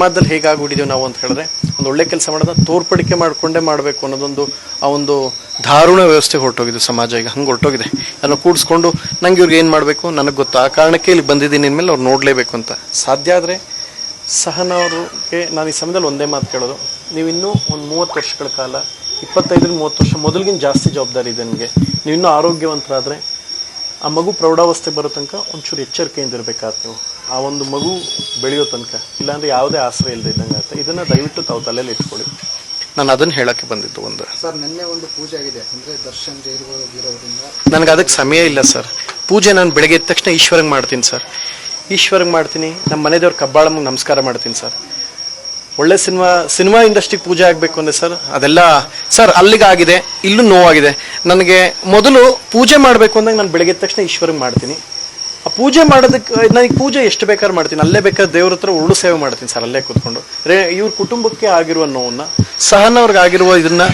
ಸಮಾಜದಲ್ಲಿ ಹೇಗಾಗ್ಬಿಟ್ಟಿದ್ದೀವಿ ನಾವು ಅಂತ ಹೇಳಿದ್ರೆ, ಒಂದು ಒಳ್ಳೆ ಕೆಲಸ ಮಾಡೋದ? ತೋರ್ಪಡಿಕೆ ಮಾಡಿಕೊಂಡೇ ಮಾಡಬೇಕು ಅನ್ನೋದೊಂದು, ಆ ಒಂದು ದಾರುಣ ವ್ಯವಸ್ಥೆ ಹೊರಟೋಗಿದೆ ಸಮಾಜ ಈಗ, ಹಂಗೆ ಹೊರಟೋಗಿದೆ. ಅದನ್ನು ಕೂಡಿಸ್ಕೊಂಡು ನಂಗೆ ಇವ್ರಿಗೆ ಏನು ಮಾಡಬೇಕು? ನನಗೆ ಗೊತ್ತು? ಆ ಕಾರಣಕ್ಕೆ ಇಲ್ಲಿ ಬಂದಿದ್ದೀನಿ ಅಂದಮೇಲೆ ಅವ್ರು ನೋಡಲೇಬೇಕು ಅಂತ. ಸಾಧ್ಯ ಆದರೆ ಸಹನವ್ರಿಗೆ ನಾನು ಈ ಸಮಯದಲ್ಲಿ ಒಂದೇ ಮಾತು ಕೇಳೋದು. ನೀವು ಇನ್ನೂ ಒಂದು ಮೂವತ್ತು ವರ್ಷಗಳ ಕಾಲ, ಇಪ್ಪತ್ತೈದರಿಂದ ಮೂವತ್ತು ವರ್ಷ ಮೊದಲಿಗಿಂತ ಜಾಸ್ತಿ ಜವಾಬ್ದಾರಿ ಇದೆ ನಿಮಗೆ. ನೀವು ಇನ್ನೂ ಆರೋಗ್ಯವಂತರಾದರೆ, ಆ ಮಗು ಪ್ರೌಢಾವಸ್ಥೆ ಬರೋ ತನಕ ಒಂಚೂರು ಎಚ್ಚರಿಕೆಯಿಂದ ನೀವು. ಆ ಒಂದು ಮಗು ಬೆಳೆಯೋ ತನಕ ಇಲ್ಲಾಂದ್ರೆ ಯಾವುದೇ ಆಶ್ರಯ ಇಲ್ಲದೆ ಇದ್ದಂಗೆ ಆಗುತ್ತೆ. ಇದನ್ನ ದಯವಿಟ್ಟು ತಾವು ತಲೆಯಲ್ಲಿ ಇಟ್ಕೊಳ್ಳಿ. ನಾನು ಅದನ್ನ ಹೇಳಕ್ಕೆ ಬಂದಿದ್ದು ಒಂದು. ಸರ್ ನಿನ್ನೆ ಒಂದು ಪೂಜೆ ಆಗಿದೆ. ಅಂದ್ರೆ ದರ್ಶನ್ ಜೈಲಿಗೆ ನನಗೆ ಅದಕ್ಕೆ ಸಮಯ ಇಲ್ಲ ಸರ್. ಪೂಜೆ ನಾನು ಬೆಳಗ್ಗೆ ಎದ್ದ ತಕ್ಷಣ ಈಶ್ವರಂಗೆ ಮಾಡ್ತೀನಿ ಸರ್. ಈಶ್ವರಂಗೆ ಮಾಡ್ತೀನಿ. ನಮ್ಮ ಮನೆ ದೇವ್ರ ಕಬ್ಬಾಳಮ್ಮಗೆ ನಮಸ್ಕಾರ ಮಾಡ್ತೀನಿ ಸರ್. ಒಳ್ಳೆ ಸಿನಿಮಾ ಸಿನಿಮಾ ಇಂಡಸ್ಟ್ರಿಗೆ ಪೂಜೆ ಆಗಬೇಕು ಅಂದ್ರೆ ಸರ್ ಅದೆಲ್ಲ ಸರ್ ಅಲ್ಲಿಗಾಗಿದೆ ಇಲ್ಲೂ ನೋವಾಗಿದೆ. ನನಗೆ ಮೊದಲು ಪೂಜೆ ಮಾಡಬೇಕು ಅಂದಾಗ ನಾನು ಬೆಳಗ್ಗೆ ತಕ್ಷಣ ಈಶ್ವರಂಗೆ ಮಾಡ್ತೀನಿ. ಆ ಪೂಜೆ ಮಾಡೋದಕ್ಕೆ ನನಗೆ ಪೂಜೆ ಎಷ್ಟು ಬೇಕಾದ್ರೂ ಮಾಡ್ತೀನಿ. ಅಲ್ಲೇ ಬೇಕಾದ್ರೆ ದೇವ್ರ ಹತ್ರ ಉರುಳು ಸೇವೆ ಮಾಡ್ತೀನಿ ಸರ್, ಅಲ್ಲೇ ಕೂತ್ಕೊಂಡು. ರೇ, ಇವ್ರ ಕುಟುಂಬಕ್ಕೆ ಆಗಿರುವ ನೋವನ್ನ ಸಹನವ್ರಿಗೆ ಆಗಿರುವ ಇದನ್ನ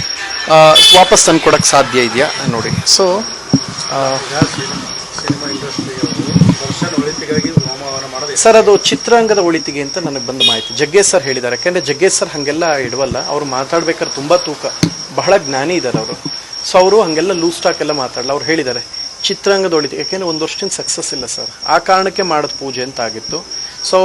ವಾಪಸ್ ತಂದು ಕೊಡಕ್ಕೆ ಸಾಧ್ಯ ಇದೆಯಾ? ನೋಡಿ. ಸೊ ಸರ್, ಅದು ಚಿತ್ರಾಂಗದ ಒಳಿತಿಗೆ ಅಂತ ನನಗೆ ಬಂದ ಮಾಹಿತಿ. ಜಗ್ಗೇಶ್ ಸರ್ ಹೇಳಿದ್ದಾರೆ. ಯಾಕಂದ್ರೆ ಜಗ್ಗೇಶ್ ಸರ್ ಹಂಗೆಲ್ಲ ಇಡವಲ್ಲ, ಅವ್ರು ಮಾತಾಡ್ಬೇಕಾದ್ರೆ ತುಂಬಾ ತೂಕ. ಬಹಳ ಜ್ಞಾನಿ ಇದ್ದಾರೆ ಅವರು. ಸೊ ಅವರು ಹಂಗೆಲ್ಲ ಲೂಸ್ ಸ್ಟಾಕ್ ಎಲ್ಲ ಮಾತಾಡಲ್ಲ. ಅವ್ರು ಹೇಳಿದ್ದಾರೆ ಚಿತ್ರಾಂಗದ ಒಳಿತು ಯಾಕೆಂದ್ರೆ ಒಂದು ವರ್ಷದಿಂದ ಸಕ್ಸಸ್ ಇಲ್ಲ ಸರ್ ಆ ಕಾರಣಕ್ಕೆ ಮಾಡೋದು ಪೂಜೆ ಅಂತ ಆಗಿತ್ತು. ಸೊ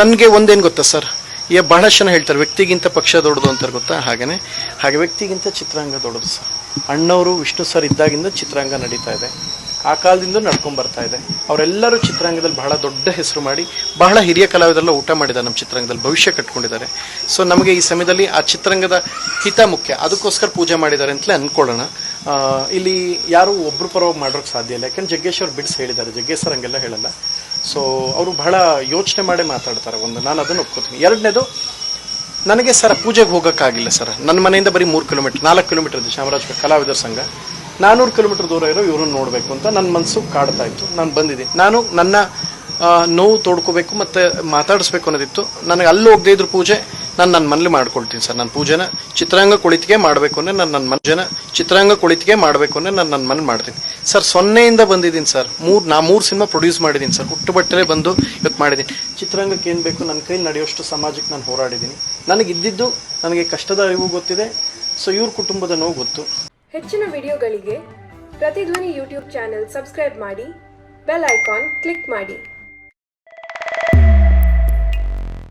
ನನಗೆ ಒಂದೇನು ಗೊತ್ತಾ ಸರ್ ಈಗ ಬಹಳಷ್ಟು ಜನ ಹೇಳ್ತಾರೆ ವ್ಯಕ್ತಿಗಿಂತ ಪಕ್ಷ ದೊಡ್ಡದು ಅಂತಾರೆ ಗೊತ್ತಾ? ಹಾಗೆಯೇ ಹಾಗೆ ವ್ಯಕ್ತಿಗಿಂತ ಚಿತ್ರಾಂಗ ದೊಡ್ಡದು ಸರ್ ಅಣ್ಣವರು ವಿಷ್ಣು ಸರ್ ಇದ್ದಾಗಿಂದ ಚಿತ್ರಾಂಗ ನಡೀತಾ ಇದೆ. ಆ ಕಾಲದಿಂದ ನಡ್ಕೊಂಡು ಬರ್ತಾ ಇದೆ. ಅವರೆಲ್ಲರೂ ಚಿತ್ರಾಂಗದಲ್ಲಿ ಬಹಳ ದೊಡ್ಡ ಹೆಸರು ಮಾಡಿ ಬಹಳ ಹಿರಿಯ ಕಲಾವಿದರೆಲ್ಲ ಊಟ ಮಾಡಿದ್ದಾರೆ ನಮ್ಮ ಚಿತ್ರಾಂಗದಲ್ಲಿ ಭವಿಷ್ಯ ಕಟ್ಕೊಂಡಿದ್ದಾರೆ. ಸೊ ನಮಗೆ ಈ ಸಮಯದಲ್ಲಿ ಆ ಚಿತ್ರರಂಗದ ಹಿತ ಮುಖ್ಯ. ಅದಕ್ಕೋಸ್ಕರ ಪೂಜೆ ಮಾಡಿದ್ದಾರೆ ಅಂತಲೇ ಅನ್ಕೊಳ್ಳೋಣ ಆ, ಇಲ್ಲಿ ಯಾರು ಒಬ್ರು ಪರವಾಗಿ ಮಾಡೋಕ್ಕೆ ಸಾಧ್ಯ ಇಲ್ಲ. ಯಾಕಂದ್ರೆ ಜಗ್ಗೇಶ್ ಅವ್ರು ಬಿಡ್ಸ್ ಹೇಳಿದ್ದಾರೆ. ಜಗ್ಗೇಶ್ ಸರ್ ಹಂಗೆಲ್ಲ ಹೇಳಲ್ಲ. ಸೊ ಅವರು ಬಹಳ ಯೋಚನೆ ಮಾಡಿ ಮಾತಾಡ್ತಾರೆ. ಒಂದು ನಾನು ಅದನ್ನು ಒಪ್ಕೋತೀನಿ. ಎರಡನೇದು, ನನಗೆ ಸರ್ ಪೂಜೆಗೆ ಹೋಗೋಕ್ಕಾಗಿಲ್ಲ ಸರ್. ನನ್ನ ಮನೆಯಿಂದ ಬರೀ ಮೂರು ಕಿಲೋಮೀಟರ್, ನಾಲ್ಕು ಕಿಲೋಮೀಟರ್ ಇದೆ ಚಾಮರಾಜಪೇಟೆ ಕಲಾವಿದರ ಸಂಘ. ನಾನೂರು ಕಿಲೋಮೀಟರ್ ದೂರ ಇರೋ ಇವ್ರನ್ನ ನೋಡಬೇಕು ಅಂತ ನನ್ನ ಮನಸ್ಸು ಕಾಡ್ತಾ ಇತ್ತು. ನಾನು ಬಂದಿದ್ದೆ. ನಾನು ನನ್ನ ನೋವು ತೋಡ್ಕೋಬೇಕು ಮತ್ತು ಮಾತಾಡಿಸ್ಬೇಕು ಅನ್ನೋದಿತ್ತು. ನನಗೆ ಅಲ್ಲಿ ಹೋಗದೇ ಇದ್ರು ಪೂಜೆ. ನಾನು ನನ್ನ ಮನೇಲಿ ಮಾಡ್ಕೊಳ್ತೀನಿ ಸರ್. ನನ್ನ ಪೂಜೆನ ಚಿತ್ರಾಂಗ ಕುಳಿತಿಗೆ ಮಾಡಬೇಕು ಅಂದರೆ ನಾನು ನನ್ನ ಮನುಜನ ಚಿತ್ರಾಂಗ ಕುಳಿತಿಗೆ ಮಾಡಬೇಕು ಅಂದರೆ ನಾನು ನನ್ನ ಮನೇಲಿ ಮಾಡ್ತೀನಿ. ಸರ್, ಸೊನ್ನೆಯಿಂದ ಬಂದಿದ್ದೀನಿ ಸರ್. ಮೂರು ನಾ ಮೂರು ಸಿನಿಮಾ ಪ್ರೊಡ್ಯೂಸ್ ಮಾಡಿದ್ದೀನಿ ಸರ್. ಹುಟ್ಟು ಬಟ್ಟಲೆ ಬಂದು ಇವತ್ತು ಮಾಡಿದ್ದೀನಿ. ಚಿತ್ರಾಂಗಕ್ಕೆ ಏನು ಬೇಕು? ನನ್ನ ಕೈಲಿ ನಡೆಯೋಷ್ಟು ಸಮಾಜಕ್ಕೆ ನಾನು ಹೋರಾಡಿದ್ದೀನಿ. ನನಗೆ ಇದ್ದಿದ್ದು ನನಗೆ ಕಷ್ಟದ ಅರಿವು ಗೊತ್ತಿದೆ. ಸೊ, ಇವ್ರ ಕುಟುಂಬದ ನೋವು ಗೊತ್ತು. ಹೆಚ್ಚಿನ ವಿಡಿಯೋಗಳಿಗೆ ಪ್ರತಿಧ್ವನಿ ಯೂಟ್ಯೂಬ್ ಚಾನೆಲ್ ಸಬ್ಸ್ಕ್ರೈಬ್ ಮಾಡಿ, ಬೆಲ್ ಐಕಾನ್ ಕ್ಲಿಕ್ ಮಾಡಿ.